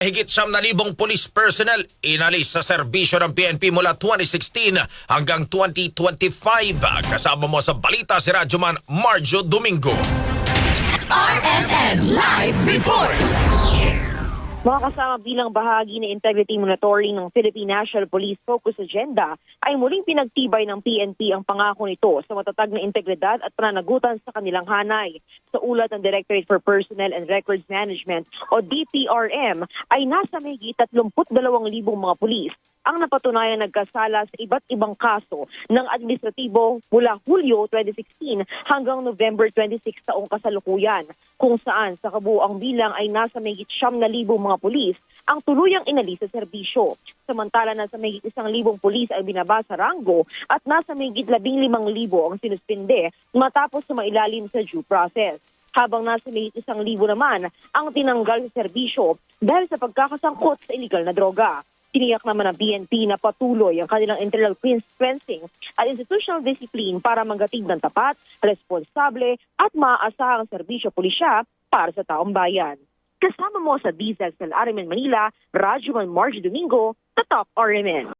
Higit siyam na libong police personnel inalis sa serbisyo ng PNP mula 2016 hanggang 2025. Kasama mo sa balita si Radyoman Marjo Domingo. RMN Live Reports! Mga kasama bilang bahagi ng integrity monitoring ng Philippine National Police Focus Agenda ay muling pinagtibay ng PNP ang pangako nito sa matatag na integridad at pananagutan sa kanilang hanay. Sa ulat ng Directorate for Personnel and Records Management o DPRM ay nasa mahigit 32,000 mga pulis ang napatunayan nagkasala sa iba't ibang kaso ng administratibo mula Hulyo 2016 hanggang November 26 taong kasalukuyan kung saan sa kabuang bilang ay nasa mahigit siyam na libong mga pulis ang tuluyang inalis sa serbisyo. Samantala na sa mahigit isang libong pulis ay binaba sa ranggo at nasa mahigit labing limang libo ang sinuspinde matapos sa mailalim sa due process habang nasa mahigit isang libo naman ang tinanggal sa serbisyo dahil sa pagkakasangkot sa illegal na droga. Tiniyak naman ng PNP na patuloy ang kanilang internal cleansing at institutional discipline para maghatid ng tapat, responsable at maaasahang serbisyo pulisya para sa taong bayan. Kasama mo sa DZXL RMN Manila, Radyo Man Marge Domingo, Tatak RMN.